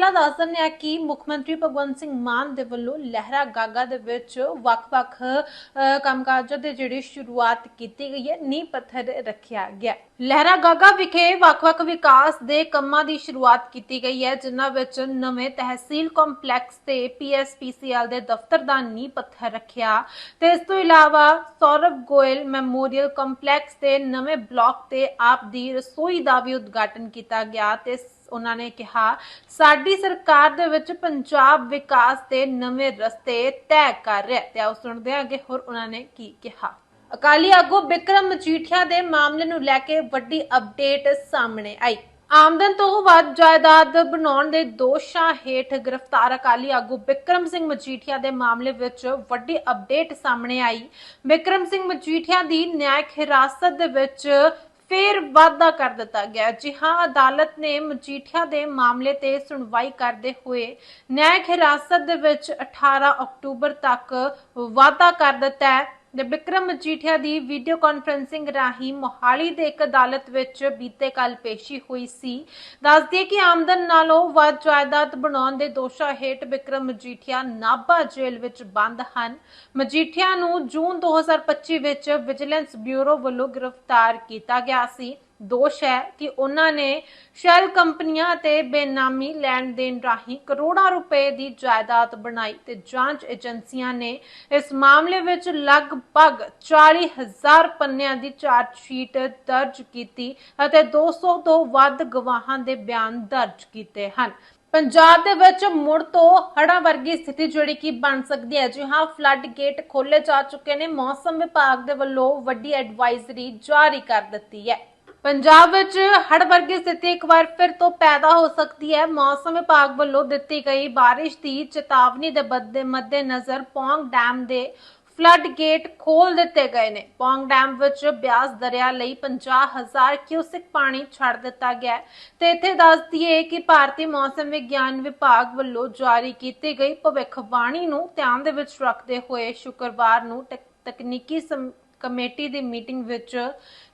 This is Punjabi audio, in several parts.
ਪਹਿਲਾਂ ਦੱਸ ਦਿੰਦੇ ਆ ਕਿ ਮੁੱਖ ਮੰਤਰੀ ਭਗਵੰਤ ਸਿੰਘ ਮਾਨ ਦੇ ਵੱਲੋਂ ਲਹਿਰਾ ਗਾਗਾ ਦੇ ਵਿੱਚ ਵੱਖ-ਵੱਖ ਅ, ਕੰਮਕਾਜਾਂ ਦੇ ਜਿਹੜੀ ਸ਼ੁਰੂਆਤ ਕੀਤੀ ਗਈ ਹੈ ਨੀਂਹ ਪੱਥਰ ਰੱਖਿਆ ਗਿਆ। ਲਹਿਰਾ ਗਾਗਾ ਵਿਖੇ ਵੱਖ-ਵੱਖ ਵਿਕਾਸ ਦੇ ਕੰਮਾਂ ਦੀ ਸ਼ੁਰੂਆਤ ਕੀਤੀ ਗਈ ਹੈ ਜਿਨ੍ਹਾਂ ਵਿੱਚ ਨਵੇਂ ਤਹਿਸੀਲ ਕੰਪਲੈਕਸ ਤੇ ਪੀਐਸਪੀਸੀਐਲ ਦੇ ਦਫ਼ਤਰ ਦਾ ਨੀਂਹ ਪੱਥਰ ਰੱਖਿਆ। ਤੇ ਇਸ ਤੋਂ ਇਲਾਵਾ ਸੌਰਵ ਗੋਇਲ ਮੈਮੋਰੀਅਲ ਕੰਪਲੈਕਸ ਤੇ ਨਵੇਂ ਬਲਾਕ ਤੇ ਆਪ ਦੀ ਰਸੋਈ ਦਾ ਵੀ ਉਦਘਾਟਨ ਕੀਤਾ ਗਿਆ। ਤੇ ਉਹਨਾਂ ਨੇ ਕਿਹਾ, ਸਾਡੀ ਸਰਕਾਰ ਦੇ ਵਿੱਚ ਪੰਜਾਬ ਵਿਕਾਸ ਦੇ ਨਵੇਂ ਰਸਤੇ ਤੈਅ ਕਰ ਰਿਹਾ ਤੇ ਆਓ ਸੁਣਦੇ ਹਾਂ ਅੱਗੇ ਹੋਰ ਉਹਨਾਂ ਨੇ ਕੀ ਕਿਹਾ। ਅਕਾਲੀ ਆਗੂ ਬਿਕਰਮ ਮਜੀਠੀਆ ਦੇ ਮਾਮਲੇ ਨੂੰ ਲੈ ਕੇ ਵੱਡੀ ਅਪਡੇਟ ਸਾਹਮਣੇ ਆਈ। ਆਮਦਨ ਤੋਂ ਵੱਧ ਜਾਇਦਾਦ ਬਣਾਉਣ ਦੇ ਦੋਸ਼ਾਂ ਹੇਠ ਗ੍ਰਿਫਤਾਰ ਅਕਾਲੀ ਆਗੂ ਬਿਕਰਮ ਸਿੰਘ ਮਜੀਠੀਆ ਦੇ ਮਾਮਲੇ ਵਿੱਚ ਵੱਡੀ ਅਪਡੇਟ ਸਾਹਮਣੇ ਆਈ। ਬਿਕਰਮ ਸਿੰਘ ਮਜੀਠੀਆ ਦੀ ਨਿਆਇਕ ਹਿਰਾਸਤ ਦੇ ਵਿੱਚ ਫੇਰ ਵਾਧਾ ਕਰ ਦਿੱਤਾ ਗਿਆ ਜੀ। ਹਾਂ, ਅਦਾਲਤ ਨੇ ਮਜੀਠੀਆ ਦੇ ਮਾਮਲੇ ਤੇ ਸੁਣਵਾਈ ਕਰਦੇ ਹੋਏ ਨਿਆਇਕ ਹਿਰਾਸਤ ਦੇ ਵਿੱਚ 18 ਅਕਤੂਬਰ ਤੱਕ ਵਾਧਾ ਕਰ ਦਿੱਤਾ ਹੈ। ਤੇ ਬਿਕਰਮ ਮਜੀਠੀਆ ਦੀ ਵੀਡੀਓ ਕਾਨਫਰੰਸਿੰਗ ਰਾਹੀਂ ਮੋਹਾਲੀ ਦੇ ਇੱਕ ਅਦਾਲਤ ਵਿੱਚ ਬੀਤੇ ਕੱਲ ਪੇਸ਼ੀ ਹੋਈ ਸੀ। ਦੱਸਦੀ ਹੈ ਕਿ ਆਮਦਨ ਨਾਲੋਂ ਵੱਧ ਜਾਇਦਾਦ ਬਣਾਉਣ ਦੇ ਦੋਸ਼ਾਂ ਹੇਠ ਬਿਕਰਮ ਮਜੀਠੀਆ ਨਾਭਾ ਜੇਲ੍ਹ ਵਿੱਚ ਬੰਦ ਹਨ। ਮਜੀਠੀਆ ਨੂੰ ਜੂਨ 2025 ਵਿੱਚ ਵਿਜੀਲੈਂਸ ਬਿਊਰੋ ਵੱਲੋਂ ਗ੍ਰਿਫਤਾਰ ਕੀਤਾ ਗਿਆ ਸੀ। ਦੋਸ਼ ਹੈ ਕਿ ਉਹਨਾਂ ਨੇ ਸ਼ੈਲ ਕੰਪਨੀਆਂ ਤੇ ਬੇਨਾਮੀ ਲੈਣ ਦੇਣ ਰਾਹੀਂ ਕਰੋੜਾਂ ਰੁਪਏ ਦੀ ਜਾਇਦਾਦ ਬਣਾਈ ਤੇ ਜਾਂਚ ਏਜੰਸੀਆਂ ਨੇ ਇਸ ਮਾਮਲੇ ਵਿੱਚ ਲਗਭਗ 40000 ਪੰਨਿਆਂ ਦੀ ਚਾਰਜ ਸ਼ੀਟ ਦਰਜ ਕੀਤੀ ਅਤੇ 200 ਤੋਂ ਵੱਧ ਗਵਾਹਾਂ ਦੇ ਬਿਆਨ ਦਰਜ ਕੀਤੇ ਹਨ। ਪੰਜਾਬ ਦੇ ਵਿੱਚ ਮੁੜ ਤੋਂ ਹੜਾਂ ਵਰਗੀ ਸਥਿਤੀ ਜਿਹੜੀ ਕਿ ਬਣ ਸਕਦੀ ਹੈ। ਜੀ ਹਾਂ, ਫਲੱਡ ਗੇਟ ਖੋਲੇ ਜਾ ਚੁੱਕੇ ਨੇ। ਮੌਸਮ ਵਿਭਾਗ ਦੇ ਵੱਲੋਂ ਵੱਡੀ ਐਡਵਾਈਜ਼ਰੀ ਜਾਰੀ ਕਰ ਦਿੱਤੀ ਹੈ। ਪੰਜਾਬ ਵਿੱਚ ਹੜ੍ਹ ਵਰਗੀ ਸਥਿਤੀ ਇੱਕ ਵਾਰ ਫਿਰ ਤੋਂ ਪੈਦਾ ਹੋ ਸਕਦੀ ਹੈ। ਮੌਸਮ ਵਿਭਾਗ ਵੱਲੋਂ ਦਿੱਤੀ ਗਈ ਬਾਰਿਸ਼ ਦੀ ਚੇਤਾਵਨੀ ਦੇ ਬੱਦੇ ਮੱਦੇਨਜ਼ਰ ਪੌਂਗ ਡੈਮ ਦੇ ਫਲੱਡ ਗੇਟ ਖੋਲ ਦਿੱਤੇ ਗਏ ਨੇ। ਪੌਂਗ ਡੈਮ ਵਿੱਚ ਬਿਆਸ ਦਰਿਆ ਲਈ 50000 ਕਿਊਸਿਕ ਪਾਣੀ ਛੱਡ ਦਿੱਤਾ ਗਿਆ ਹੈ। ਤੇ ਇੱਥੇ ਦੱਸ ਦਈਏ ਕਿ ਭਾਰਤੀ ਮੌਸਮ ਵਿਗਿਆਨ ਵਿਭਾਗ ਵੱਲੋਂ ਜਾਰੀ ਕੀਤੀ ਗਈ ਭਵਿੱਖਬਾਣੀ ਨੂੰ ਧਿਆਨ ਦੇ ਵਿੱਚ ਰੱਖਦੇ ਹੋਏ ਸ਼ੁੱਕਰਵਾਰ ਨੂੰ ਟੈਕ- ਤਕਨੀਕੀ ਕਮੇਟੀ ਦੀ ਮੀਟਿੰਗ ਵਿੱਚ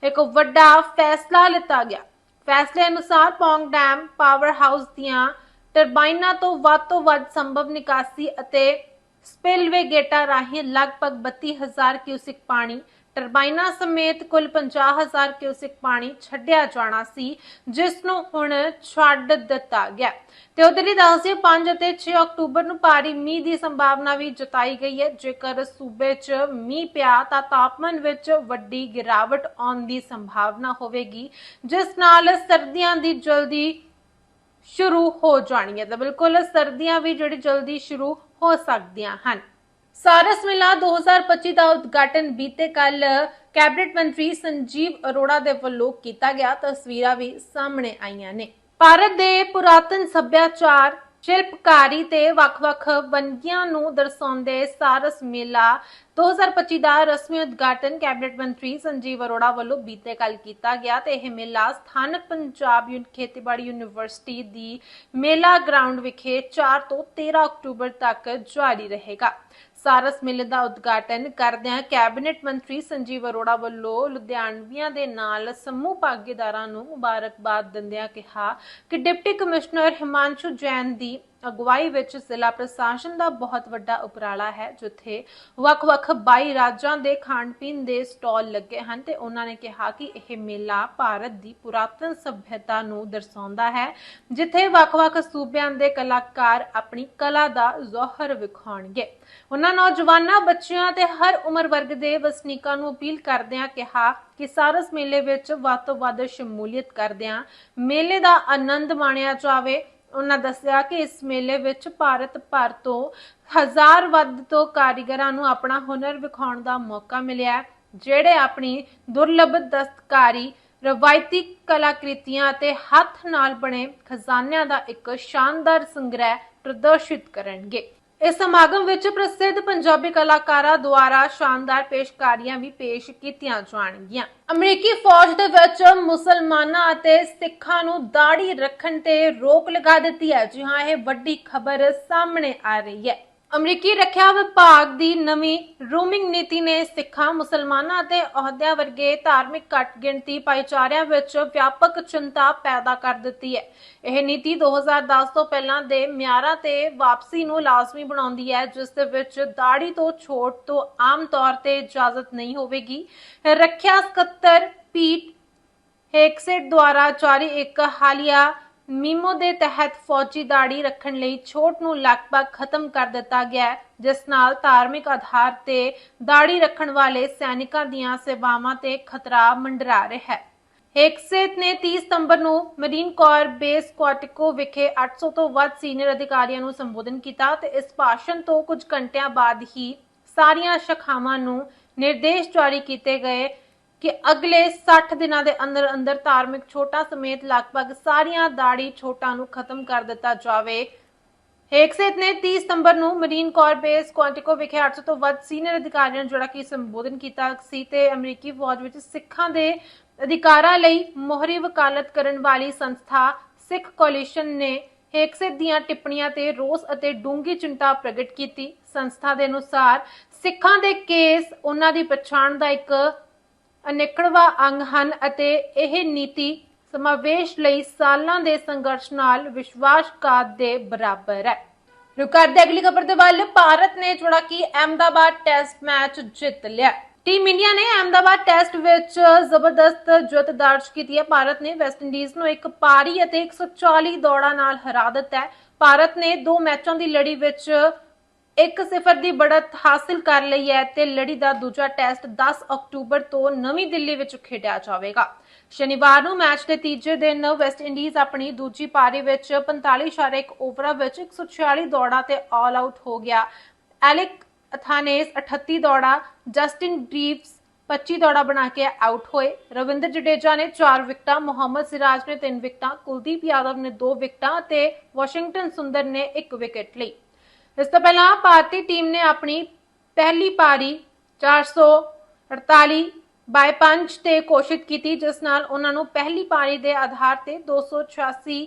ਇੱਕ ਵੱਡਾ ਫੈਸਲਾ ਲਿੱਤਾ ਗਿਆ। ਫੈਸਲੇ ਅਨੁਸਾਰ ਪੌਂਗ ਡੈਮ ਪਾਵਰ ਹਾਊਸ ਦੀਆਂ ਟਰਬਾਈਨਾਂ ਤੋਂ ਵੱਧ ਤੋਂ ਵੱਧ ਸੰਭਵ ਨਿਕਾਸੀ ਅਤੇ ਸਪਿਲਵੇ ਗੇਟਾਂ ਰਾਹੀਂ ਲਗਭਗ 32000 ਕਿਊਸਿਕ ਪਾਣੀ ਟਰਬਾਈਨਾਂ ਸਮੇਤ ਕੁੱਲ 50000 ਕਿਊਸਿਕ ਪਾਣੀ ਛੱਡਿਆ ਜਾਣਾ ਸੀ ਜਿਸ ਨੂੰ ਹੁਣ ਛੱਡ ਦਿੱਤਾ ਗਿਆ। ਤੇ ਉਹਦੇ ਹੀ ਦੱਸਦੇ 5 ਅਤੇ 6 ਅਕਤੂਬਰ ਨੂੰ ਭਾਰੀ ਮੀਂਹ ਦੀ ਸੰਭਾਵਨਾ ਵੀ ਜਤਾਈ ਗਈ ਹੈ। ਜੇਕਰ ਸੂਬੇ 'ਚ ਮੀਂਹ ਪਿਆ ਤਾਂ ਤਾਪਮਾਨ ਵਿੱਚ ਵੱਡੀ ਗਿਰਾਵਟ ਆਉਣ ਦੀ ਸੰਭਾਵਨਾ ਹੋਵੇਗੀ, ਜਿਸ ਨਾਲ ਸਰਦੀਆਂ ਦੀ ਜਲਦੀ ਸ਼ੁਰੂ ਹੋ ਜਾਣੀ ਹੈ ਤਾਂ ਬਿਲਕੁਲ ਸਰਦੀਆਂ ਵੀ ਜਿਹੜੀ ਜਲਦੀ ਸ਼ੁਰੂ ਹੋ ਸਕਦੀਆਂ ਹਨ। ਸਾਰਸ ਮੇਲਾ 2025 ਦਾ ਉਦਘਾਟਨ ਬੀਤੇ ਕੱਲ ਕੈਬਨਿਟ ਮੰਤਰੀ ਸੰਜੀਵ ਅਰੋੜਾ ਦੇ ਵੱਲੋਂ ਕੀਤਾ ਗਿਆ। ਤਸਵੀਰਾਂ ਵੀ ਸਾਹਮਣੇ ਆਈਆਂ ਨੇ। ਭਾਰਤ ਦੇ ਪੁਰਾਤਨ ਸੱਭਿਆਚਾਰ, ਸ਼ਿਲਪਕਾਰੀ ਤੇ ਵੱਖ-ਵੱਖ ਵੰਨਗੀਆਂ ਨੂੰ ਦਰਸਾਉਂਦੇ ਸਾਰਸ ਮੇਲਾ 2025 ਦਾ ਰਸਮੀ ਉਦਘਾਟਨ ਕੈਬਨਿਟ ਮੰਤਰੀ ਸੰਜੀਵ ਅਰੋੜਾ ਵੱਲੋਂ ਬੀਤੇ ਕੱਲ ਕੀਤਾ ਗਿਆ ਤੇ ਇਹ ਮੇਲਾ ਸਥਾਨਕ ਪੰਜਾਬ ਯੂਨ, ਖੇਤੀਬਾੜੀ ਯੂਨੀਵਰਸਿਟੀ ਦੀ ਮੇਲਾ ਗਰਾਊਂਡ ਵਿਖੇ 4 ਤੋਂ 13 ਅਕਤੂਬਰ ਤੱਕ ਜਾਰੀ ਰਹੇਗਾ। ਸਾਰਸ ਮੇਲੇ ਦਾ ਉਦਘਾਟਨ ਕਰਦਿਆਂ ਕੈਬਨਿਟ ਮੰਤਰੀ ਸੰਜੀਵ ਅਰੋੜਾ ਵੱਲੋਂ ਲੁਧਿਆਣਵੀਆਂ ਦੇ ਨਾਲ ਸਮੂਹ ਭਾਗੀਦਾਰਾਂ ਨੂੰ ਮੁਬਾਰਕਬਾਦ ਦਿੰਦਿਆਂ ਕਿਹਾ ਕਿ ਡਿਪਟੀ ਕਮਿਸ਼ਨਰ ਹਿਮਾਂਸ਼ੂ ਜੈਨ ਦੀ ਅਗਵਾਈ ਵਿੱਚ ਜ਼ਿਲ੍ਹਾ ਪ੍ਰਸ਼ਾਸਨ ਦਾ ਬਹੁਤ ਵੱਡਾ ਉਪਰਾਲਾ ਹੈ, ਜਿੱਥੇ ਵੱਖ-ਵੱਖ 22 ਰਾਜਾਂ ਦੇ ਖਾਣ-ਪੀਣ ਦੇ ਸਟਾਲ ਲੱਗੇ ਹਨ ਤੇ ਉਹਨਾਂ ਨੇ ਕਿਹਾ ਕਿ ਇਹ ਮੇਲਾ ਭਾਰਤ ਦੀ ਪੁਰਾਤਨ ਸਭਿਅਤਾ ਨੂੰ ਦਰਸਾਉਂਦਾ ਹੈ, ਜਿੱਥੇ ਵੱਖ-ਵੱਖ ਸੂਬਿਆਂ ਦੇ ਕਲਾਕਾਰ ਆਪਣੀ ਕਲਾ ਦਾ ਜ਼ੋਹਰ ਵਿਖਾਉਣਗੇ। ਉਹਨਾਂ ਨੌਜਵਾਨਾਂ, ਬੱਚਿਆਂ ਤੇ ਹਰ ਉਮਰ ਵਰਗ ਦੇ ਵਸਨੀਕਾਂ ਨੂੰ ਅਪੀਲ ਕਰਦਿਆਂ ਕਿਹਾ ਕਿ ਸਾਰਸ ਮੇਲੇ ਵਿੱਚ ਵੱਧ ਤੋਂ ਵੱਧ ਸ਼ਮੂਲੀਅਤ ਕਰਦਿਆਂ ਮੇਲੇ ਦਾ ਆਨੰਦ ਮਾਣਿਆ ਜਾਵੇ। ਉਹਨਾਂ ਦੱਸਿਆ ਕਿ ਇਸ ਮੇਲੇ ਵਿੱਚ ਭਾਰਤ ਭਰ ਤੋਂ ਹਜ਼ਾਰ ਵੱਧ ਤੋਂ ਕਾਰੀਗਰਾਂ ਨੂੰ ਆਪਣਾ ਹੁਨਰ ਵਿਖਾਉਣ ਦਾ ਮੌਕਾ ਮਿਲਿਆ ਜਿਹੜੇ ਆਪਣੀ ਦੁਰਲੱਭ ਦਸਤਕਾਰੀ, ਰਵਾਇਤੀ ਕਲਾਕ੍ਰਿਤੀਆਂ ਅਤੇ ਹੱਥ ਨਾਲ ਬਣੇ ਖਜ਼ਾਨਿਆਂ ਦਾ ਇੱਕ ਸ਼ਾਨਦਾਰ ਸੰਗ੍ਰਹਿ ਪ੍ਰਦਰਸ਼ਿਤ ਕਰਨਗੇ। ਇਸ ਸਮਾਗਮ ਵਿੱਚ ਪ੍ਰਸਿੱਧ ਪੰਜਾਬੀ ਕਲਾਕਾਰਾਂ ਦੁਆਰਾ ਸ਼ਾਨਦਾਰ ਪੇਸ਼ਕਾਰੀਆਂ ਵੀ ਪੇਸ਼ ਕੀਤੀਆਂ ਜਾਣਗੀਆਂ। ਅਮਰੀਕੀ ਫੌਜ ਦੇ ਵਿੱਚ ਮੁਸਲਮਾਨਾਂ ਅਤੇ ਸਿੱਖਾਂ ਨੂੰ ਦਾੜੀ ਰੱਖਣ ਤੇ ਰੋਕ ਲਗਾ ਦਿੱਤੀ ਹੈ। ਜੀ ਹਾਂ, ਇਹ ਵੱਡੀ ਖਬਰ ਸਾਹਮਣੇ ਆ ਰਹੀ ਹੈ। ਅਮਰੀਕੀ ਰੱਖਿਆ ਵਿਭਾਗ ਦੀ ਨਵੀਂ ਰੂਮਿੰਗ ਨੀਤੀ ਨੇ ਸਿੱਖਾਂ, ਮੁਸਲਮਾਨਾਂ ਅਤੇ ਅਹੁਦਿਆਂ ਵਰਗੇ ਧਾਰਮਿਕ ਘੱਟ ਗਿਣਤੀ ਭਾਈਚਾਰਿਆਂ ਵਿੱਚ ਵਿਆਪਕ ਚਿੰਤਾ ਪੈਦਾ ਕਰ ਦਿੱਤੀ ਹੈ। ਇਹ ਨੀਤੀ 2010 ਤੋਂ ਪਹਿਲਾਂ ਦੇ ਮਿਆਰਾਂ ਤੇ ਵਾਪਸੀ ਨੂੰ ਲਾਜ਼ਮੀ ਬਣਾਉਂਦੀ ਹੈ, ਜਿਸ ਦੇ ਵਿੱਚ ਦਾੜੀ ਤੋਂ ਛੋਟ ਤੋਂ ਆਮ ਤੌਰ ਤੇ ਇਜਾਜ਼ਤ ਨਹੀਂ ਹੋਵੇਗੀ। ਰੱਖਿਆ ਸਕੱਤਰ ਪੀਟ ਹੇਕਸੇਟ ਦੁਆਰਾ ਜਾਰੀ ਇੱਕ ਹਾਲੀਆ ਮੀਮੋ ਦੇ ਤਹਿਤ ਫੌਜੀ ਦਾੜੀ ਰੱਖਣ ਲਈ ਛੋਟ ਨੂੰ ਲਗਭਗ ਖਤਮ ਕਰ ਦਿੱਤਾ ਗਿਆ ਹੈ, ਜਿਸ ਨਾਲ ਧਾਰਮਿਕ ਆਧਾਰ ਤੇ ਦਾੜੀ ਰੱਖਣ ਵਾਲੇ ਸੈਨਿਕਾਂ ਦੀਆਂ ਸੇਵਾਵਾਂ ਤੇ ਖਤਰਾ ਮੰਡਰਾ ਰਿਹਾ ਹੈ। ਹੇਕਸੇਟ ਨੇ 30 ਸਤੰਬਰ ਨੂੰ ਮਰੀਨ ਕੋਰ ਬੇਸ ਕੁਆਟਿਕੋ ਵਿਖੇ 800 ਤੋਂ ਵੱਧ ਸੀਨੀਅਰ ਅਧਿਕਾਰੀਆਂ ਨੂੰ ਸੰਬੋਧਨ ਕੀਤਾ ਤੇ ਇਸ ਭਾਸ਼ਣ ਤੋਂ ਕੁਝ ਘੰਟਿਆਂ ਬਾਅਦ ਹੀ ਸਾਰੀਆਂ ਸ਼ਾਖਾਵਾਂ ਨੂੰ ਨਿਰਦੇਸ਼ ਜਾਰੀ ਕੀਤੇ ਗਏ ਕਿ ਅਗਲੇ 60 ਦਿਨਾਂ ਦੇ ਅੰਦਰ ਅੰਦਰ ਧਾਰਮਿਕ ਛੋਟਾਂ ਸਮੇਤ ਲਗਭਗ ਸਾਰੀਆਂ ਦਾੜੀ ਛੋਟਾਂ ਨੂੰ ਖਤਮ ਕਰ ਦਿੱਤਾ ਜਾਵੇ। ਹੇਕਸੇਟ ਨੇ 30 ਸਤੰਬਰ ਨੂੰ ਮਰੀਨ ਕੋਰ ਬੇਸ ਕੁਆਂਟਿਕੋ ਵਿਖੇ 800 ਤੋਂ ਵੱਧ ਸੀਨੀਅਰ ਅਧਿਕਾਰੀਆਂ ਨੂੰ ਜਿਹੜਾ ਕਿ ਸੰਬੋਧਨ ਕੀਤਾ ਸੀ ਤੇ ਅਮਰੀਕੀ ਫੌਜ ਵਿੱਚ ਸਿੱਖਾਂ ਦੇ ਅਧਿਕਾਰਾਂ ਲਈ ਮੋਹਰੀ ਵਕਾਲਤ ਕਰਨ ਵਾਲੀ ਸੰਸਥਾ ਸਿੱਖ ਕੋਲੀਸ਼ਨ ਨੇ ਹੇਕਸੇਟ ਦੀਆਂ ਟਿੱਪਣੀਆਂ ਤੇ ਰੋਸ ਅਤੇ ਡੂੰਘੀ ਚਿੰਤਾ ਪ੍ਰਗਟ ਕੀਤੀ। ਸੰਸਥਾ ਦੇ ਅਨੁਸਾਰ ਸਿੱਖਾਂ ਦੇ ਕੇਸ, ਉਹਨਾਂ ਦੀ ਪਛਾਣ ਦਾ ਇੱਕ ਅਨਿਕੜਵਾ ਅੰਗ ਹਨ ਅਤੇ ਇਹ ਨੀਤੀ ਸਮਾਵੇਸ਼ ਲਈ ਸਾਲਾਂ ਦੇ ਸੰਘਰਸ਼ ਨਾਲ ਵਿਸ਼ਵਾਸਘਾਤ ਦੇ ਬਰਾਬਰ ਹੈ। ਰੁਕਾਰ ਦੇ ਅਗਲੀ ਖਬਰ ਦੇ ਵੱਲ। ਭਾਰਤ ਨੇ ਜਿਹੜਾ ਕਿ ਅਹਿਮਦਾਬਾਦ ਟੈਸਟ ਮੈਚ ਜਿੱਤ ਲਿਆ। ਟੀਮ ਇੰਡੀਆ ਨੇ ਅਹਿਮਦਾਬਾਦ ਟੈਸਟ ਵਿੱਚ ਜ਼ਬਰਦਸਤ ਜਿੱਤ ਦਰਜ ਕੀਤੀ ਹੈ। ਭਾਰਤ ਨੇ ਵੈਸਟ ਇੰਡੀਜ਼ ਨੂੰ ਇੱਕ ਪਾਰੀ ਅਤੇ 140 ਦੌੜਾਂ ਨਾਲ ਹਰਾ ਦਿੱਤਾ ਹੈ। ਭਾਰਤ ਨੇ ਦੋ ਮੈਚਾਂ ਦੀ ਲੜੀ ਵਿੱਚ 1-0 ਦੀ ਬੜਤ ਹਾਸਿਲ ਕਰ ਲਈ ਹੈ ਤੇ ਲੜੀ ਦਾ ਦੂਜਾ ਟੈਸਟ 10 ਅਕਤੂਬਰ ਤੋਂ ਨਵੀਂ ਦਿੱਲੀ ਵਿੱਚ ਖੇਡਿਆ ਜਾਵੇਗਾ। ਸ਼ਨੀਵਾਰ ਨੂੰ ਮੈਚ ਦੇ ਤੀਜੇ ਦਿਨ ਵੈਸਟ ਇੰਡੀਜ਼ ਆਪਣੀ ਦੂਜੀ ਪਾਰੀ ਵਿੱਚ 45.1 ਓਵਰਾਂ ਵਿੱਚ 146 ਦੌੜਾਂ ਤੇ ਆਲ ਆਊਟ ਹੋ ਗਿਆ। ਐਲਿਕ ਅਥਾਨੇਸ 38 ਦੌੜਾਂ, ਜਸਟਿਨ ਡੀਵਸ 25 ਦੌੜਾਂ ਬਣਾ ਕੇ ਆਊਟ ਹੋਏ। ਰਵਿੰਦਰ ਜਡੇਜਾ ਨੇ 4 ਵਿਕਟਾਂ, ਮੁਹੰਮਦ ਸਿਰਾਜ ਨੇ 3 ਵਿਕਟਾਂ, ਕੁਲਦੀਪ ਯਾਦਵ ਨੇ 2 ਵਿਕਟਾਂ ਅਤੇ ਵਾਸ਼ਿੰਗਟਨ ਸੁੰਦਰ ਨੇ 1 ਵਿਕਟ ਲਈ। ਇਸ ਤੋਂ ਪਹਿਲਾਂ ਭਾਰਤੀ ਟੀਮ ਨੇ ਆਪਣੀ ਪਹਿਲੀ ਪਾਰੀ 448 ਬਾਈ 5 ਤੇ ਘੋਸ਼ਿਤ ਕੀਤੀ, ਜਿਸ ਨਾਲ ਉਹਨਾਂ ਨੂੰ ਪਹਿਲੀ ਪਾਰੀ ਦੇ ਆਧਾਰ ਤੇ 286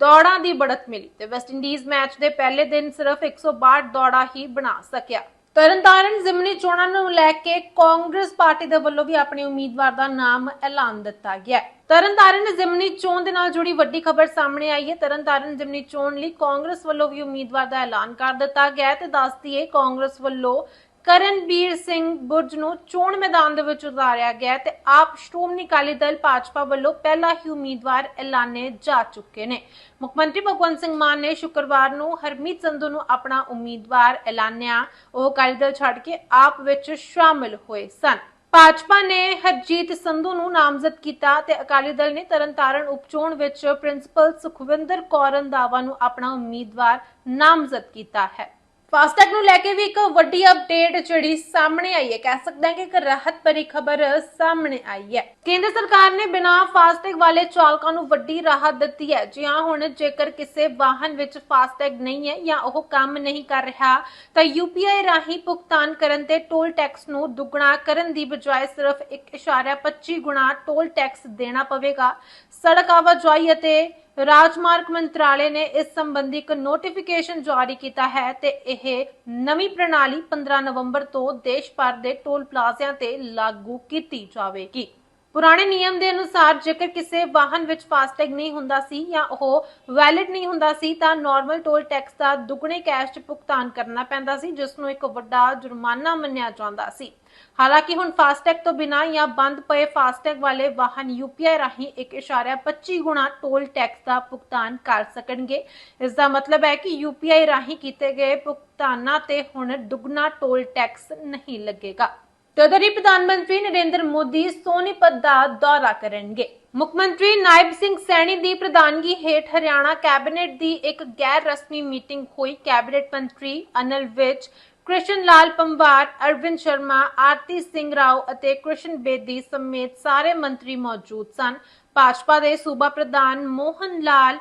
ਦੌੜਾਂ ਦੀ ਬੜਤ ਮਿਲੀ ਤੇ ਵੈਸਟ ਇੰਡੀਜ਼ ਮੈਚ ਦੇ ਪਹਿਲੇ ਦਿਨ ਸਿਰਫ 162 ਦੌੜਾਂ ਹੀ ਬਣਾ ਸਕਿਆ। ਤਰਨਤਾਰਨ ਜ਼ਿਮਨੀ ਚੋਣਾਂ ਨੂੰ ਲੈ ਕੇ ਕਾਂਗਰਸ ਪਾਰਟੀ ਦੇ ਵੱਲੋਂ ਵੀ ਆਪਣੇ ਉਮੀਦਵਾਰ ਦਾ ਨਾਮ ਐਲਾਨ ਦਿੱਤਾ ਗਿਆ ਹੈ। ਤਰਨਤਾਰਨ ਜ਼ਿਮਨੀ ਚੋਣ ਦੇ ਨਾਲ ਜੁੜੀ ਵੱਡੀ ਖਬਰ ਸਾਹਮਣੇ ਆਈ ਹੈ। ਤਰਨਤਾਰਨ ਜ਼ਿਮਨੀ ਚੋਣ ਲਈ ਕਾਂਗਰਸ ਵੱਲੋਂ ਵੀ ਉਮੀਦਵਾਰ ਦਾ ਐਲਾਨ ਕਰ ਦਿੱਤਾ ਗਿਆ ਹੈ ਤੇ ਦੱਸਦੀ ਹੈ ਕਾਂਗਰਸ ਵੱਲੋਂ ਕਰਨਬੀਰ ਸਿੰਘ ਬੁਰਜ ਨੂੰ ਚੋਣ ਮੈਦਾਨ ਦੇ ਵਿੱਚ ਉਤਾਰਿਆ ਗਿਆ ਤੇ ਆਪ ਸ਼੍ਰੋਮਣੀ ਅਕਾਲੀ ਦਲ ਭਾਜਪਾ ਵੱਲੋਂ ਪਹਿਲਾ ਹੀ ਉਮੀਦਵਾਰ ਐਲਾਨੇ ਜਾ ਚੁੱਕੇ ਨੇ। ਮੁੱਖ ਮੰਤਰੀ ਭਗਵੰਤ ਸਿੰਘ ਮਾਨ ਨੇ ਸ਼ੁੱਕਰਵਾਰ ਨੂੰ ਹਰਮੀਤ ਸੰਧੂ ਨੂੰ ਆਪਣਾ ਉਮੀਦਵਾਰ ਐਲਾਨਿਆ। ਉਹ ਅਕਾਲੀ ਦਲ ਛੱਡ ਕੇ ਆਪ ਵਿੱਚ ਸ਼ਾਮਿਲ ਹੋਏ ਸਨ। ਭਾਜਪਾ ਨੇ ਹਰਜੀਤ ਸੰਧੂ ਨੂੰ ਨਾਮਜ਼ਦ ਕੀਤਾ ਤੇ ਅਕਾਲੀ ਦਲ ਨੇ ਤਰਨਤਾਰਨ ਉਪਚੋਣ ਵਿੱਚ ਪ੍ਰਿੰਸੀਪਲ ਸੁਖਵਿੰਦਰ ਕੌਰ ਰੰਧਾਵਾ ਨੂੰ ਆਪਣਾ ਉਮੀਦਵਾਰ ਨਾਮਜ਼ਦ ਕੀਤਾ ਹੈ। ਫਾਸਟੈਗ ਨੂੰ ਲੈ ਕੇ ਵੀ ਇੱਕ ਵੱਡੀ ਅਪਡੇਟ ਜਿਹੜੀ ਸਾਹਮਣੇ ਆਈ ਹੈ। ਕਹਿ ਸਕਦੇ ਹਾਂ ਕਿ ਇੱਕ ਰਾਹਤ ਭਰੀ ਖਬਰ ਸਾਹਮਣੇ ਆਈ ਹੈ। ਕੇਂਦਰ ਸਰਕਾਰ ਨੇ ਬਿਨਾਂ ਫਾਸਟੈਗ ਵਾਲੇ ਚਾਲਕਾਂ ਨੂੰ ਵੱਡੀ ਰਾਹਤ ਦਿੱਤੀ ਹੈ। ਜੀ ਹਾਂ, ਹੁਣ ਜੇਕਰ ਕਿਸੇ ਵਾਹਨ ਵਿੱਚ ਫਾਸਟੈਗ ਨਹੀਂ ਹੈ ਜਾਂ ਉਹ ਕੰਮ ਨਹੀਂ ਕਰ ਰਿਹਾ, ਤਾਂ UPI ਰਾਹੀਂ ਭੁਗਤਾਨ ਕਰਨ ਤੇ ਟੋਲ ਟੈਕਸ ਨੂੰ ਦੁੱਗਣਾ ਕਰਨ ਦੀ ਬਜਾਏ ਸਿਰਫ 1.25 ਗੁਣਾ ਟੋਲ ਟੈਕਸ ਦੇਣਾ ਪਵੇਗਾ। ਸੜਕ ਆਵਾਜਾਈ ਅਤੇ ਰਾਜਮਾਰਗ ਮੰਤਰਾਲੇ ਨੇ ਇਸ ਸੰਬੰਧੀ ਇੱਕ ਨੋਟੀਫਿਕੇਸ਼ਨ ਜਾਰੀ ਕੀਤਾ ਹੈ ਤੇ ਇਹ ਨਵੀਂ ਪ੍ਰਣਾਲੀ 15 ਨਵੰਬਰ ਤੋਂ ਦੇਸ਼ ਭਰ ਦੇ ਟੋਲ ਪਲਾਜ਼ਿਆਂ ਤੇ ਲਾਗੂ ਕੀਤੀ ਜਾਵੇਗੀ। ਪੁਰਾਣੇ ਨਿਯਮ ਦੇ ਅਨੁਸਾਰ ਜੇਕਰ ਕਿਸੇ ਵਾਹਨ ਵਿੱਚ ਫਾਸਟੈਗ ਨਹੀਂ ਹੁੰਦਾ ਸੀ ਜਾਂ ਉਹ ਵੈਲਿਡ ਨਹੀਂ ਹੁੰਦਾ ਸੀ, ਤਾਂ ਨਾਰਮਲ ਟੋਲ ਟੈਕਸ ਦਾ ਦੁੱਗਣੇ ਕੈਸ਼ 'ਚ ਭੁਗਤਾਨ ਕਰਨਾ ਪੈਂਦਾ ਸੀ, ਜਿਸ ਨੂੰ ਇੱਕ ਵੱਡਾ ਜੁਰਮਾਨਾ ਮੰਨਿਆ ਜਾਂਦਾ ਸੀ। ਹਾਲਾਂਕਿ ਹੁਣ ਫਾਸਟੈਗ ਤੋਂ ਬਿਨਾਂ ਜਾਂ ਬੰਦ ਪਏ ਫਾਸਟੈਗ ਵਾਲੇ ਵਾਹਨ UPI ਰਾਹੀਂ 1.25 ਗੁਣਾ ਟੋਲ ਟੈਕਸ ਦਾ ਭੁਗਤਾਨ ਕਰ ਸਕਣਗੇ। ਇਸ ਦਾ ਮਤਲਬ ਹੈ ਕਿ UPI ਰਾਹੀਂ ਕੀਤੇ ਗਏ ਭੁਗਤਾਨਾਂ ਤੇ ਹੁਣ ਦੁੱਗਣਾ ਟੋਲ ਟੈਕਸ ਨਹੀਂ ਲੱਗੇਗਾ। ਤਦਰੀ ਪ੍ਰਧਾਨ ਮੰਤਰੀ ਨਰਿੰਦਰ ਮੋਦੀ ਸੋਨੀਪਤ ਦਾ ਦੌਰਾ ਕਰਨਗੇ ਮੁੱਖ ਮੰਤਰੀ ਨਾਇਬ ਸਿੰਘ ਸੈਣੀ ਦੀ ਪ੍ਰਧਾਨਗੀ ਹੇਠ ਹਰਿਆਣਾ ਕੈਬਨਿਟ ਦੀ ਇੱਕ ਗੈਰ ਰਸਮੀ ਮੀਟਿੰਗ ਹੋਈ ਕੈਬਨਿਟ ਮੰਤਰੀ ਅਨਲ ਵਿਜ ਕ੍ਰਿਸ਼ਨ ਲਾਲ ਪੰਵਾਰ ਅਰਵਿੰਦ ਸ਼ਰਮਾ ਆਰਤੀ ਸਿੰਘ ਰਾਓ ਅਤੇ ਕ੍ਰਿਸ਼ਨ ਬੇਦੀ ਸਮੇਤ ਸਾਰੇ ਮੰਤਰੀ ਮੌਜੂਦ ਸਨ ਭਾਜਪਾ ਦੇ ਸੂਬਾ ਪ੍ਰਧਾਨ ਮੋਹਨ ਲਾਲ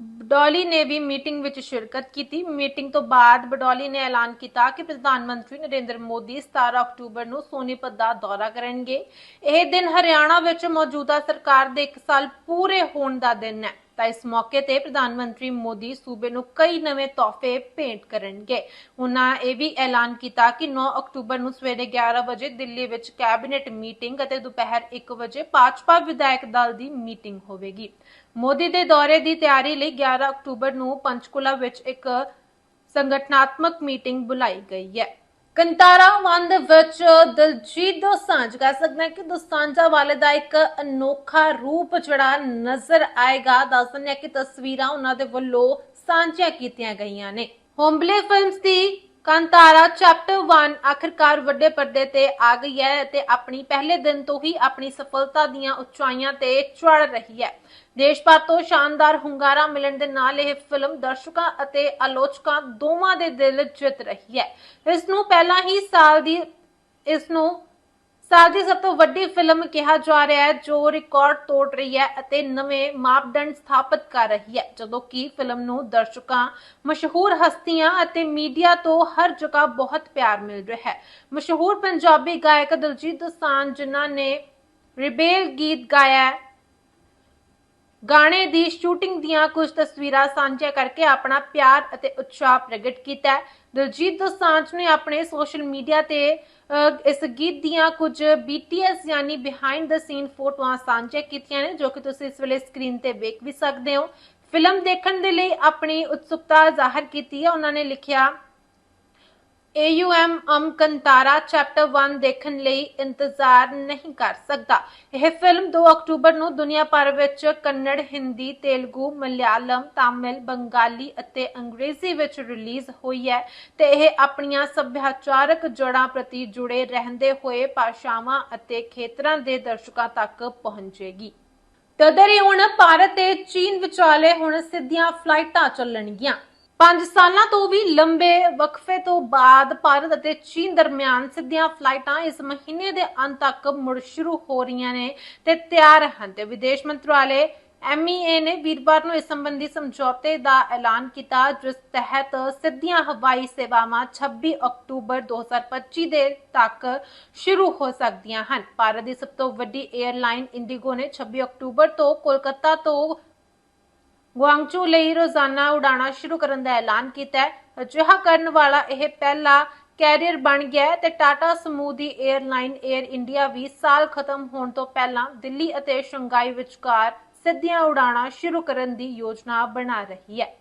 ਬਡੌਲੀ ਨੇ ਵੀ ਮੀਟਿੰਗ ਵਿੱਚ ਸ਼ਿਰਕਤ ਕੀਤੀ। ਮੀਟਿੰਗ ਤੋਂ ਬਾਅਦ ਬਡੌਲੀ ਨੇ ਐਲਾਨ ਕੀਤਾ ਕਿ ਪ੍ਰਧਾਨ ਮੰਤਰੀ ਨਰਿੰਦਰ ਮੋਦੀ 17 ਅਕਤੂਬਰ ਨੂੰ ਸੋਨੀਪਤ ਦਾ ਦੌਰਾ ਕਰਨਗੇ। ਇਹ ਦਿਨ ਹਰਿਆਣਾ ਵਿੱਚ ਮੌਜੂਦਾ ਸਰਕਾਰ ਦੇ 1 ਸਾਲ ਪੂਰੇ ਹੋਣ ਦਾ ਦਿਨ ਹੈ। ਤਾਂ ਇਸ ਮੌਕੇ ਤੇ ਪ੍ਰਧਾਨ ਮੰਤਰੀ ਮੋਦੀ ਸੂਬੇ ਨੂੰ ਕਈ ਨਵੇਂ ਤੋਹਫੇ ਭੇਂਟ ਕਰਨਗੇ। ਉਹਨਾਂ ਇਹ ਵੀ ਐਲਾਨ ਕੀਤਾ ਕਿ 9 ਅਕਤੂਬਰ ਨੂੰ ਸਵੇਰੇ 11 ਵਜੇ ਦਿੱਲੀ ਵਿੱਚ ਕੈਬਨਿਟ ਮੀਟਿੰਗ ਅਤੇ ਦੁਪਹਿਰ 1 ਵਜੇ ਭਾਜਪਾ ਵਿਧਾਇਕ ਦਲ ਦੀ ਮੀਟਿੰਗ ਹੋਵੇਗੀ। ਮੋਦੀ ਦੇ ਦੌਰੇ ਦੀ ਤਿਆਰੀ ਲਈ 11 ਅਕਤੂਬਰ ਨੂੰ ਪੰਚਕੁਲਾ ਵਿੱਚ ਇੱਕ ਸੰਗਠਨਾਤਮਕ ਮੀਟਿੰਗ ਬੁਲਾਈ ਗਈ ਹੈ। ਕੰਤਾਰਾ ਵਨ ਦੇ ਵਿੱਚ ਦਿਲਜੀਤ ਦੋਸਾਂਝ ਕਹਿ ਸਕਦੇ ਹਾਂ ਕਿ ਦੋਸਾਂਝਾ ਵਾਲੇ ਦਾ ਇੱਕ ਅਨੋਖਾ ਰੂਪ ਜਿਹੜਾ ਨਜ਼ਰ ਆਏਗਾ। ਦੱਸ ਦਿੰਦੇ ਹਾਂ ਕਿ ਤਸਵੀਰਾਂ ਉਹਨਾਂ ਦੇ ਵੱਲੋਂ ਸਾਂਝੀਆਂ ਕੀਤੀਆਂ ਗਈਆਂ ਨੇ। ਹੋਮਬਲੇ ਫਿਲਮਸ ਦੀ ਕੰਤਾਰਾ ਚੈਪਟਰ 1 ਆਖਰਕਾਰ ਵੱਡੇ ਪਰਦੇ ਤੇ ਆ ਗਈ ਹੈ ਅਤੇ ਆਪਣੀ ਪਹਿਲੇ ਦਿਨ ਤੋਂ ਹੀ ਆਪਣੀ ਸਫਲਤਾ ਦੀਆਂ ਉਚਾਈਆਂ ਤੇ ਚੜ ਰਹੀ ਹੈ। ਦੇਸ਼ ਭਰ ਤੋਂ ਸ਼ਾਨਦਾਰ ਹੁੰਗਾਰਾ ਮਿਲਣ ਦੇ ਨਾਲ ਇਹ ਫਿਲਮ ਦਰਸ਼ਕਾਂ ਅਤੇ ਆਲੋਚਕਾਂ ਦੋਵਾਂ ਦੇ ਦਿਲ ਜਿੱਤ ਰਹੀ ਹੈ। ਇਸ ਨੂੰ ਪਹਿਲਾਂ ਹੀ ਸਾਲ ਦੀ ਇਸ ਨੂੰ ਸਾਲ ਦੀ ਸਭ ਤੋਂ ਵੱਡੀ ਫਿਲਮ ਕਿਹਾ ਜਾ ਰਿਹਾ ਹੈ, ਜੋ ਰਿਕਾਰਡ ਤੋੜ ਰਹੀ ਹੈ ਅਤੇ ਨਵੇਂ ਮਾਪਦੰਡ ਸਥਾਪਿਤ ਕਰ ਰਹੀ ਹੈ। ਜਦੋਂ ਕਿ ਫਿਲਮ ਨੂੰ ਦਰਸ਼ਕਾਂ, ਮਸ਼ਹੂਰ ਹਸਤੀਆਂ ਅਤੇ ਮੀਡੀਆ ਤੋਂ ਹਰ ਜਗ੍ਹਾ ਬਹੁਤ ਪਿਆਰ ਮਿਲ ਰਿਹਾ ਹੈ। ਮਸ਼ਹੂਰ ਪੰਜਾਬੀ ਗਾਇਕ ਦਿਲਜੀਤ ਦੋਸਾਂਝ, ਜਿਨ੍ਹਾਂ ਨੇ ਰਿਬੇਲ ਗੀਤ ਗਾਇਆ ਗਾਣੇ ਦੀ ਸ਼ੂਟਿੰਗ ਦੀਆਂ ਕੁਝ ਤਸਵੀਰਾਂ ਸਾਂਝੀਆਂ ਕਰਕੇ ਆਪਣਾ ਪਿਆਰ ਅਤੇ ਉਤਸ਼ਾਹ ਪ੍ਰਗਟ ਕੀਤਾ ਦਿਲਜੀਤ ਦੋਸਾਂਝ ਨੇ ਆਪਣੇ ਸੋਸ਼ਲ ਮੀਡੀਆ ਤੇ ਇਸ ਗੀਤ ਦੀਆਂ ਕੁਝ BTS ਯਾਨੀ ਬਿਹਾਈਂਡ ਦ ਸੀਨ ਫੋਟੋਆਂ ਸਾਂਝੀਆਂ ਕੀਤੀਆਂ ਨੇ ਜੋ ਕਿ ਤੁਸੀਂ ਇਸ ਵੇਲੇ ਸਕਰੀਨ ਤੇ ਵੇਖ ਵੀ ਸਕਦੇ ਹੋ। ਫਿਲਮ ਦੇਖਣ ਦੇ ਲਈ ਆਪਣੀ ਉਤਸੁਕਤਾ ਜ਼ਾਹਰ ਕੀਤੀ ਹੈ। ਉਹਨਾਂ ਨੇ ਲਿਖਿਆ AUM ਅਮ ਕੰਤਾਰਾ ਚੈਪਟਰ 1 ਦੇਖਣ ਲਈ ਇੰਤਜ਼ਾਰ ਨਹੀਂ ਕਰ ਸਕਦਾ। ਇਹ ਫਿਲਮ 2 ਅਕਤੂਬਰ ਨੂੰ ਦੁਨੀਆ ਭਰ ਵਿੱਚ ਕੰਨੜ, ਹਿੰਦੀ, ਤੇਲਗੂ, ਮਲਿਆਲਮ, ਤਾਮਿਲ, ਬੰਗਾਲੀ ਅਤੇ ਅੰਗਰੇਜ਼ੀ ਵਿੱਚ ਰਿਲੀਜ਼ ਹੋਈ ਹੈ ਤੇ ਇਹ ਆਪਣੀਆਂ ਸੱਭਿਆਚਾਰਕ ਜੜਾਂ ਪ੍ਰਤੀ ਜੁੜੇ ਰਹਿੰਦੇ ਹੋਏ ਭਾਸ਼ਾਵਾਂ ਅਤੇ ਖੇਤਰਾਂ ਦੇ ਦਰਸ਼ਕਾਂ ਤੱਕ ਪਹੁੰਚੇਗੀ। ਤਦਰ ਤਦਰੀ ਹੁਣ ਭਾਰਤ ਤੇ ਚੀਨ ਵਿਚਾਲੇ ਹੁਣ ਸਿੱਧੀਆਂ ਫਲਾਈਟਾਂ ਚੱਲਣਗੀਆਂ। 5 ਸਾਲਾਂ ਤੋਂ ਵੀ ਲੰਬੇ ਵਕਫੇ ਤੋਂ ਬਾਅਦ ਭਾਰਤ ਅਤੇ ਚੀਨ ਦਰਮਿਆਨ ਸਿੱਧੀਆਂ ਫਲਾਈਟਾਂ ਇਸ ਮਹੀਨੇ ਦੇ ਅੰਤ ਤੱਕ ਮੁੜ ਸ਼ੁਰੂ ਹੋ ਰਹੀਆਂ ਨੇ ਤੇ ਤਿਆਰ ਹਨ ਤੇ ਵਿਦੇਸ਼ ਮੰਤਰਾਲੇ MEA ਨੇ ਵੀਰਵਾਰ ਨੂੰ ਇਸ ਸੰਬੰਧੀ ਸਮਝੌਤੇ ਦਾ ਐਲਾਨ ਕੀਤਾ, ਜਿਸ ਤਹਿਤ ਸਿੱਧੀਆਂ ਹਵਾਈ ਸੇਵਾਵਾਂ 26 ਅਕਤੂਬਰ 2025 ਦੇ ਤੱਕ ਸ਼ੁਰੂ ਹੋ ਸਕਦੀਆਂ ਹਨ। ਭਾਰਤ ਦੀ ਸਭ ਤੋਂ ਵੱਡੀ 에ਅਰਲਾਈਨ ਇੰਡੀਗੋ ਨੇ 26 ਅਕਤੂਬਰ ਤੋਂ ਕੋਲਕਾਤਾ ਤੋਂ ਗੁਆਂਗਚੂ ਲਈ ਰੋਜ਼ਾਨਾ ਉਡਾਣਾ ਸ਼ੁਰੂ ਕਰਨ ਦਾ ਐਲਾਨ ਕੀਤਾ ਹੈ। ਅਜਿਹਾ ਕਰਨ ਵਾਲਾ ਇਹ ਪਹਿਲਾ ਕੈਰੀਅਰ ਬਣ ਗਿਆ ਹੈ ਤੇ ਟਾਟਾ ਸਮੂਹ ਦੀ 에ਅਰਲਾਈਨ 에ਅਰ ਇੰਡੀਆ ਵੀ ਸਾਲ ਖਤਮ ਹੋਣ ਤੋਂ ਪਹਿਲਾਂ ਦਿੱਲੀ ਅਤੇ ਸ਼ੰਘਾਈ ਵਿਚਕਾਰ ਸਿੱਧੀਆਂ ਉਡਾਣਾ ਸ਼ੁਰੂ ਕਰਨ ਦੀ ਯੋਜਨਾ ਬਣਾ ਰਹੀ ਹੈ।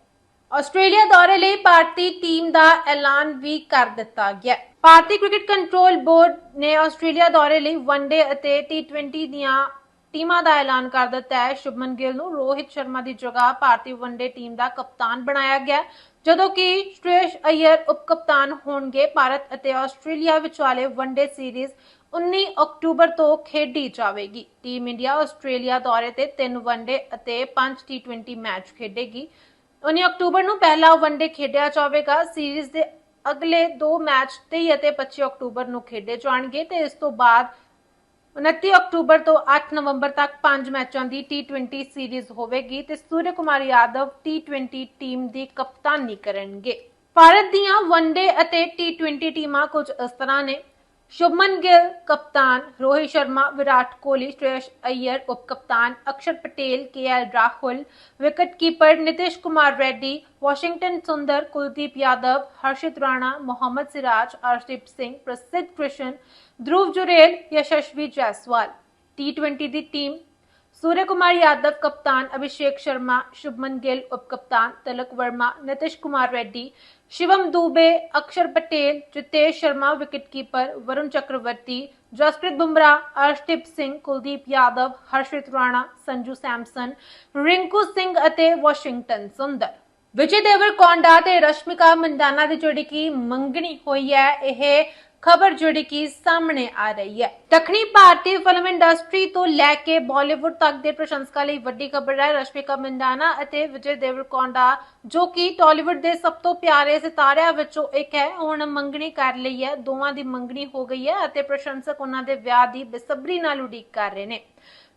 ਆਸਟ੍ਰੇਲੀਆ ਦੌਰੇ ਲਈ ਭਾਰਤੀ ਟੀਮ ਦਾ ਐਲਾਨ ਵੀ ਕਰ ਦਿੱਤਾ ਗਿਆ ਭਾਰਤੀ ਕ੍ਰਿਕਟ ਕੰਟਰੋਲ ਬੋਰਡ ਨੇ ਆਸਟ੍ਰੇਲੀਆ ਦੌਰੇ ਲਈ ਵਨਡੇ ਅਤੇ ਟੀ20 ਦੀਆਂ ਟੀਮਾਂ ਦਾ ਐਲਾਨ ਕਰ ਦਿੱਤਾ ਹੈ। ਸ਼ੁਭਮਨ ਗਿੱਲ ਨੂੰ ਰੋਹਿਤ ਸ਼ਰਮਾ ਦੀ ਜਗ੍ਹਾ ਭਾਰਤੀ ਵਨਡੇ ਟੀਮ ਦਾ ਕਪਤਾਨ ਬਣਾਇਆ ਗਿਆ ਜਦੋਂ ਕਿ ਸ਼੍ਰੇਸ਼ ਅਯਰ ਉਪ ਕਪਤਾਨ ਹੋਣਗੇ, ਭਾਰਤ ਅਤੇ ਆਸਟ੍ਰੇਲੀਆ ਵਿਚਾਲੇ ਵਨਡੇ ਸੀਰੀਜ਼ 19 ਅਕਤੂਬਰ ਤੋਂ ਖੇਡੀ ਜਾਵੇਗੀ। ਟੀਮ ਇੰਡੀਆ ਆਸਟ੍ਰੇਲੀਆ ਦੌਰੇ ਤੇ 3 ਵਨਡੇ ਅਤੇ 5 ਟੀ20 ਮੈਚ ਖੇਡੇਗੀ। 19 ਅਕਤੂਬਰ ਨੂੰ ਪਹਿਲਾ ਵਨਡੇ ਖੇਡਿਆ ਜਾਵੇਗਾ। ਸੀਰੀਜ਼ ਦੇ ਅਗਲੇ ਦੋ ਮੈਚ 23 ਅਤੇ 25 ਅਕਤੂਬਰ ਨੂੰ ਖੇਡੇ ਜਾਣਗੇ ਤੇ ਇਸ ਤੋਂ ਬਾਅਦ 29 ਅਕਤੂਬਰ ਤੋਂ 8 ਨਵੰਬਰ ਤੱਕ 5 ਮੈਚਾਂ ਦੀ ਟੀ20 ਸੀਰੀਜ਼ ਹੋਵੇਗੀ ਤੇ ਸੂਰਯ ਕੁਮਾਰ ਯਾਦਵ ਟੀ20 ਟੀਮ ਦੀ ਕਪਤਾਨੀ ਕਰਨਗੇ। ਭਾਰਤ ਦੀਆਂ ਵਨਡੇ ਅਤੇ ਟੀ20 ਟੀਮਾਂ ਕੁਝ ਇਸ ਤਰ੍ਹਾਂ ਨੇ। शुभमन गिल, कप्तान रोहित शर्मा, विराट कोहली, श्रेयस अय्यर उप कप्तान Akshar Patel, K L Rahul, wicketkeeper Nitish Kumar Reddy, Washington Sundar Kuldeep Yadav, हर्षित राणा, मोहम्मद सिराज, अर्शदीप सिंह, प्रसिद्ध कृष्ण, ध्रुव जुरेल, यशस्वी जायसवाल। टी ट्वेंटी दी टीम सूर्य कुमार यादव, कप्तान अभिषेक शर्मा, शुभमन गिल उप कप्तान तिलक वर्मा, नितिश कुमार रेड्डी शिवम दुबे अक्षर पटेल जितेश शर्मा विकेट कीपर वरुण चक्रवर्ती जसप्रीत बुमराह अर्शदीप सिंह कुलदीप यादव हर्षित राणा संजू सैमसन रिंकू सिंह ਅਤੇ ਵਾਸ਼ਿੰਗਟਨ ਸੁੰਦਰ ਵਿਜੇ ਦੇਵਰਕੌਂਡਾ ਤੇ ਰਸ਼ਮਿਕਾ ਮੰਦਾਨਾ ਦੀ ਜਿਹੜੀ ਕਿ ਮੰਗਣੀ ਹੋਈ ਹੈ ਇਹ ਖਬਰ ਜਿਹੜੀ ਕਿ ਸਾਹਮਣੇ ਆ ਰਹੀ ਹੈ। ਦੱਖਣੀ ਭਾਰਤੀ ਫਿਲਮ ਇੰਡਸਟਰੀ ਤੋਂ ਲੈ ਕੇ ਬਾਲੀਵੁੱਡ ਤੱਕ ਦੇ ਪ੍ਰਸ਼ੰਸਕਾਂ ਲਈ ਵੱਡੀ ਖਬਰ ਹੈ ਰਸ਼ਮਿਕਾ ਮੰਦਾਨਾ ਅਤੇ ਵਿਜੇ ਦੇਵਰਕੌਂਡਾ, ਜੋ ਕਿ ਟਾਲੀਵੁੱਡ ਦੇ ਸਭ ਤੋਂ ਪਿਆਰੇ ਸਿਤਾਰਿਆਂ ਵਿੱਚੋਂ ਇੱਕ ਹੈ। ਹੁਣ ਮੰਗਣੀ ਕਰ ਲਈ ਹੈ, ਦੋਵਾਂ ਦੀ ਮੰਗਣੀ ਹੋ ਗਈ ਹੈ ਅਤੇ ਪ੍ਰਸ਼ੰਸਕ ਉਹਨਾਂ ਦੇ ਵਿਆਹ ਦੀ ਬੇਸਬਰੀ ਨਾਲ ਉਡੀਕ ਕਰ ਰਹੇ ਨੇ।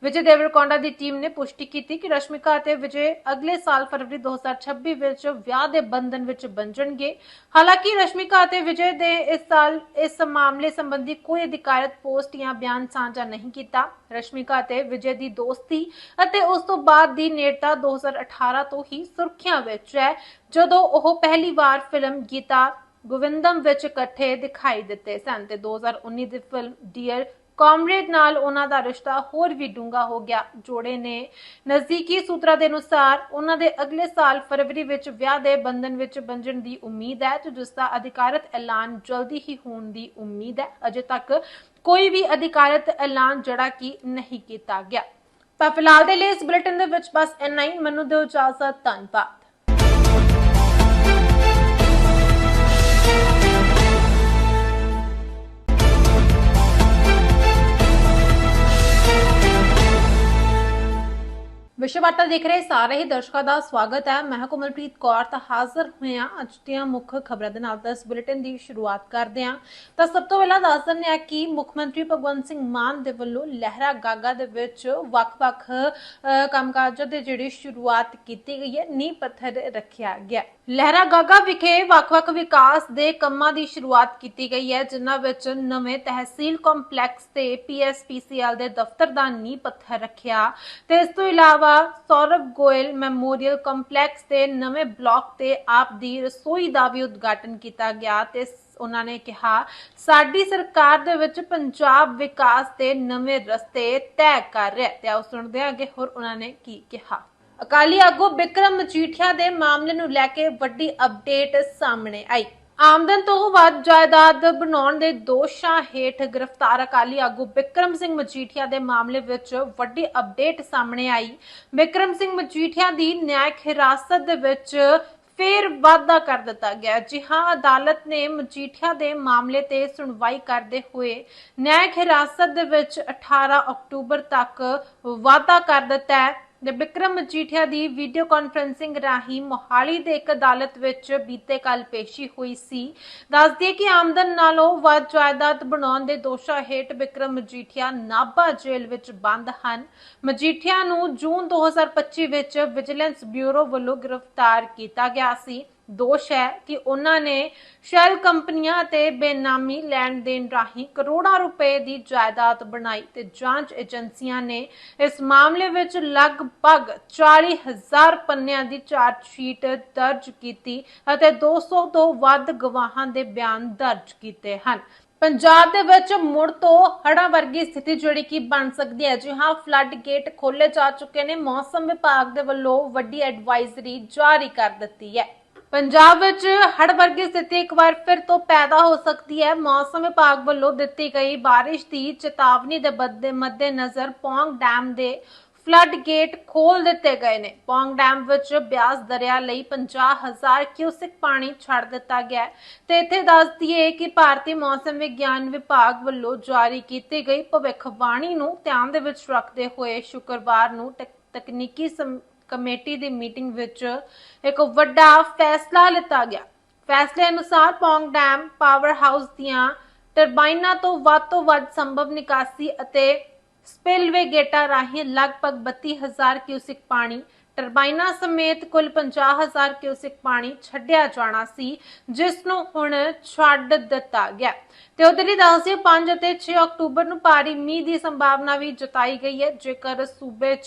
ਵਿਜੇ ਦੇਵਰਕੋਂਡਾ ਦੀ ਟੀਮ ਨੇ ਪੁਸ਼ਟੀ ਕੀਤੀ ਕਿ ਰਸ਼ਮਿਕਾ ਅਤੇ ਵਿਜੇ ਅਗਲੇ ਸਾਲ ਫਰਵਰੀ 2026 ਵਿੱਚ ਵਿਆਹ ਦੇ ਬੰਧਨ ਵਿੱਚ ਬੰਝਣਗੇ ਹਾਲਾਂਕਿ ਰਸ਼ਮਿਕਾ ਅਤੇ ਵਿਜੇ ਦੇ ਇਸ ਸਾਲ ਇਸ ਮਾਮਲੇ ਸੰਬੰਧੀ ਕੋਈ ਅਧਿਕਾਰਤ ਪੋਸਟ ਜਾਂ ਬਿਆਨ ਸਾਂਝਾ ਨਹੀਂ ਕੀਤਾ। ਰਸ਼ਮਿਕਾ ਅਤੇ ਵਿਜੇ ਦੀ ਦੋਸਤੀ ਅਤੇ ਉਸ ਤੋਂ ਬਾਅਦ ਦੀ ਨੇੜਤਾ 2018 ਤੋਂ ਹੀ ਸੁਰਖੀਆਂ ਵਿੱਚ ਹੈ, ਜਦੋਂ ਉਹ ਪਹਿਲੀ ਵਾਰ ਫਿਲਮ ਗੀਤਾ ਗੋਵਿੰਦਮ ਵਿੱਚ ਇਕੱਠੇ ਦਿਖਾਈ ਦਿੱਤੇ ਸਨ ਤੇ 2019 ਦੀ ਫਿਲਮ ਡੀਅਰ ਕਾਮਰੇਡ ਨਾਲ ਉਹਨਾਂ ਦਾ ਰਿਸ਼ਤਾ ਹੋਰ ਵੀ ਡੂੰਘਾ ਹੋ ਗਿਆ। ਜੋੜੇ ਨੇ ਨਜ਼ਦੀਕੀ ਸੂਤਰਾਂ ਦੇ ਅਨੁਸਾਰ ਉਹਨਾਂ ਦੇ ਅਗਲੇ ਸਾਲ ਫਰਵਰੀ ਵਿੱਚ ਵਿਆਹ ਦੇ ਬੰਧਨ ਵਿੱਚ ਬੰਝਣ ਦੀ ਉਮੀਦ ਹੈ ਤੇ ਜਿਸ ਦਾ ਅਧਿਕਾਰਤ ਐਲਾਨ ਜਲਦੀ ਹੀ ਹੋਣ ਦੀ ਉਮੀਦ ਹੈ। ਅਜੇ ਤੱਕ ਕੋਈ ਵੀ ਅਧਿਕਾਰਤ ਐਲਾਨ ਜਿਹੜਾ ਕਿ ਨਹੀਂ ਕੀਤਾ ਗਿਆ। ਤਾਂ ਫਿਲਹਾਲ ਦੇ ਲਈ ਇਸ ਬੁਲੇਟਿਨ ਦੇ ਵਿੱਚ ਬਸ ਇੰਨਾ ਹੀ। ਮੈਨੂੰ ਦਿਓ ਇਜਾਜ਼ਤ, ਧੰਨਵਾਦ। ਵਿਸ਼ਵ ਵਾਰਤਾ ਦੇਖ ਰਹੇ ਸਾਰੇ ਹੀ ਦਰਸ਼ਕਾਂ ਦਾ ਸਵਾਗਤ ਹੈ। ਮੈਂ ਕੋਮਲਪ੍ਰੀਤ ਕੌਰ ਤਾਂ ਹਾਜ਼ਰ ਹੋਏ ਹਾਂ ਅੱਜ ਦੀਆਂ ਮੁੱਖ ਖਬਰਾਂ ਦੇ ਨਾਲ। ਤਾਂ ਇਸ ਬੁਲੇਟਿਨ ਦੀ ਸ਼ੁਰੂਆਤ ਕਰਦੇ ਹਾਂ। ਤਾਂ ਸਭ ਤੋਂ ਪਹਿਲਾਂ ਦੱਸ ਦਿੰਦੇ ਹਾਂ ਕਿ ਮੁੱਖ ਮੰਤਰੀ ਭਗਵੰਤ ਸਿੰਘ ਮਾਨ ਦੇ ਵੱਲੋਂ ਲਹਿਰਾ ਗਾਗਾ ਦੇ ਵਿੱਚ ਵੱਖ-ਵੱਖ ਅ, ਕੰਮਕਾਜਾਂ ਦੇ ਜਿਹੜੀ ਸ਼ੁਰੂਆਤ ਕੀਤੀ ਗਈ ਹੈ ਨੀਂਹ ਪੱਥਰ ਰੱਖਿਆ ਗਿਆ। ਲਹਿਰਾ ਗਾਗਾ ਵਿਖੇ ਵੱਖ-ਵੱਖ ਵਿਕਾਸ ਦੇ ਕੰਮਾਂ ਦੀ ਸ਼ੁਰੂਆਤ ਕੀਤੀ ਗਈ ਹੈ, ਜਿਨ੍ਹਾਂ ਵਿੱਚ ਨਵੇਂ ਤਹਿਸੀਲ ਕੰਪਲੈਕਸ ਤੇ ਪੀਐਸਪੀਸੀਐਲ ਦੇ ਦਫ਼ਤਰ ਦਾ ਨੀਂਹ ਪੱਥਰ ਰੱਖਿਆ। ਤੇ ਇਸ ਤੋਂ ਇਲਾਵਾ ਸੌਰਵ ਗੋਇਲ ਮੈਮੋਰੀਅਲ ਕੰਪਲੈਕਸ ਤੇ ਨਵੇਂ ਬਲਾਕ ਤੇ ਆਪ ਦੀ ਰਸੋਈ ਦਾ ਵੀ ਉਦਘਾਟਨ ਕੀਤਾ ਗਿਆ ਤੇ ਸ- ਉਹਨਾਂ ਨੇ ਕਿਹਾ, ਸਾਡੀ ਸਰਕਾਰ ਦੇ ਵਿੱਚ ਪੰਜਾਬ ਵਿਕਾਸ ਦੇ ਨਵੇਂ ਰਸਤੇ ਤੈਅ ਕਰ ਰਿਹਾ ਤੇ ਆਓ ਸੁਣਦੇ ਹਾਂ ਅੱਗੇ ਹੋਰ ਉਹਨਾਂ ਨੇ ਕੀ ਕਿਹਾ। ਅਕਾਲੀ ਆਗੂ ਬਿਕਰਮ ਮਜੀਠੀਆ ਦੇ ਮਾਮਲੇ ਨੂੰ ਲੈ ਕੇ ਵੱਡੀ ਅਪਡੇਟ ਸਾਹਮਣੇ ਆਈ। ਆਮਦਨ ਤੋਂ ਵੱਧ ਜਾਇਦਾਦ ਬਣਾਉਣ ਦੇ ਦੋਸ਼ਾਂ ਹੇਠ ਗ੍ਰਿਫਤਾਰ ਅਕਾਲੀ ਆਗੂ ਬਿਕਰਮ ਸਿੰਘ ਮਜੀਠੀਆ ਦੇ ਮਾਮਲੇ ਵਿੱਚ ਵੱਡੀ ਅਪਡੇਟ ਸਾਹਮਣੇ ਆਈ। ਬਿਕਰਮ ਸਿੰਘ ਮਜੀਠੀਆ ਦੀ ਨਿਆਇਕ ਹਿਰਾਸਤ ਦੇ ਵਿੱਚ ਫੇਰ ਵਾਧਾ ਕਰ ਦਿੱਤਾ ਗਿਆ। ਜੀ ਹਾਂ, ਅਦਾਲਤ ਨੇ ਮਜੀਠੀਆ ਦੇ ਮਾਮਲੇ ਤੇ ਸੁਣਵਾਈ ਕਰਦੇ ਹੋਏ ਨਿਆਇਕ ਹਿਰਾਸਤ ਦੇ ਵਿੱਚ 18 ਅਕਤੂਬਰ ਤੱਕ ਵਾਧਾ ਕਰ ਦਿੱਤਾ ਹੈ। ਬਿਕਰਮ ਮਜੀਠੀਆ ਦੀ ਵੀਡੀਓ ਕਾਨਫਰੰਸਿੰਗ ਰਾਹੀਂ ਮੋਹਾਲੀ ਦੇ ਇੱਕ ਅਦਾਲਤ ਵਿੱਚ ਬੀਤੇ ਕੱਲ ਪੇਸ਼ੀ ਹੋਈ ਸੀ। ਦੱਸਦੀ ਕਿ ਆਮਦਨ ਨਾਲੋਂ ਵੱਧ ਜਾਇਦਾਦ ਬਣਾਉਣ ਦੇ ਦੋਸ਼ਾਂ ਹੇਠ ਬਿਕਰਮ ਮਜੀਠੀਆ ਨਾਭਾ ਜੇਲ੍ਹ ਵਿੱਚ ਬੰਦ ਹਨ। ਮਜੀਠੀਆ ਨੂੰ ਜੂਨ 2025 ਵਿੱਚ ਵਿਜੀਲੈਂਸ ਬਿਊਰੋ ਵੱਲੋਂ ਗ੍ਰਿਫਤਾਰ ਕੀਤਾ ਗਿਆ ਸੀ। ਦੋਸ਼ ਹੈ ਕਿ ਉਹਨਾਂ ਨੇ ਸ਼ੈਲ ਕੰਪਨੀਆਂ ਤੇ ਬੇਨਾਮੀ ਲੈਣ ਦੇਣ ਰਾਹੀਂ ਕਰੋੜਾਂ ਰੁਪਏ ਦੀ ਜਾਇਦਾਦ ਬਣਾਈ ਤੇ ਜਾਂਚ ਏਜੰਸੀਆਂ ਨੇ ਇਸ ਮਾਮਲੇ ਵਿੱਚ ਲਗਭਗ 40000 ਪੰਨਿਆਂ ਦੀ ਚਾਰਜ ਸ਼ੀਟ ਦਰਜ ਕੀਤੀ ਅਤੇ 200 ਤੋਂ ਵੱਧ ਗਵਾਹਾਂ ਦੇ ਬਿਆਨ ਦਰਜ ਕੀਤੇ ਹਨ। ਪੰਜਾਬ ਦੇ ਵਿੱਚ ਮੁੜ ਤੋਂ ਹੜ੍ਹਾਂ ਵਰਗੀ ਸਥਿਤੀ ਜਿਹੜੀ ਕਿ ਬਣ ਸਕਦੀ ਹੈ। ਜੀ ਹਾਂ, ਫਲੱਡ ਗੇਟ ਖੋਲੇ ਜਾ ਚੁੱਕੇ ਨੇ। ਮੌਸਮ ਵਿਭਾਗ ਦੇ ਵੱਲੋਂ ਵੱਡੀ ਐਡਵਾਈਜ਼ਰੀ ਜਾਰੀ ਕਰ ਦਿੱਤੀ ਹੈ। ਪੰਜਾਬ ਵਿੱਚ ਹੜ ਵਰਗੀ ਸਥਿਤੀ ਇੱਕ ਵਾਰ ਫਿਰ ਤੋਂ ਪੈਦਾ ਹੋ ਸਕਦੀ ਹੈ। ਮੌਸਮ ਵਿਭਾਗ ਵੱਲੋਂ ਦਿੱਤੀ ਗਈ ਬਾਰਿਸ਼ ਦੀ ਚੇਤਾਵਨੀ ਦੇ ਬੱਦੇ ਮੱਦੇਨਜ਼ਰ ਪੌਂਗ ਡੈਮ ਦੇ ਫਲੱਡ ਗੇਟ ਖੋਲ ਦਿੱਤੇ ਗਏ ਨੇ। ਪੌਂਗ ਡੈਮ ਵਿੱਚ ਬਿਆਸ ਦਰਿਆ ਲਈ 50000 ਕਿਊਸਿਕ ਪਾਣੀ ਛੱਡ ਦਿੱਤਾ ਗਿਆ ਤੇ ਇੱਥੇ ਦੱਸ ਦਈਏ ਕਿ ਭਾਰਤੀ ਮੌਸਮ ਵਿਗਿਆਨ ਵਿਭਾਗ ਵੱਲੋਂ ਜਾਰੀ ਕੀਤੀ ਗਈ ਭਵਿੱਖਬਾਣੀ ਨੂੰ ਧਿਆਨ ਦੇ ਵਿੱਚ ਰੱਖਦੇ ਹੋਏ ਸ਼ੁੱਕਰਵਾਰ ਨੂੰ ਟੈਕ- ਤਕਨੀਕੀ ਕਮੇਟੀ ਦੀ ਮੀਟਿੰਗ ਵਿੱਚ ਇੱਕ ਵੱਡਾ ਫੈਸਲਾ ਲਿੱਤਾ ਗਿਆ। ਫੈਸਲੇ ਅਨੁਸਾਰ ਪੌਂਗ ਡੈਮ ਪਾਵਰ ਹਾਊਸ ਦੀਆਂ ਟਰਬਾਈਨਾਂ ਤੋਂ ਵੱਧ ਤੋਂ ਵੱਧ ਸੰਭਵ ਨਿਕਾਸੀ ਅਤੇ ਸਪਿਲਵੇ ਗੇਟਾਂ ਰਾਹੀਂ ਲਗਭਗ 32000 ਕਿਊਸਿਕ ਪਾਣੀ, ਟਰਬਾਈਨਾਂ ਸਮੇਤ ਕੁੱਲ 50000 ਕਿਊਸਿਕ ਪਾਣੀ ਛੱਡਿਆ ਜਾਣਾ ਸੀ, ਜਿਸ ਨੂੰ ਹੁਣ ਛੱਡ ਦਿੱਤਾ ਗਿਆ। ਤੇ ਉਹਦੇ ਲਈ ਦੱਸਦੇ 5 ਅਤੇ 6 ਅਕਤੂਬਰ ਨੂੰ ਭਾਰੀ ਮੀਂਹ ਦੀ ਸੰਭਾਵਨਾ ਵੀ ਜਤਾਈ ਗਈ ਹੈ, ਜੇਕਰ ਸੂਬੇ 'ਚ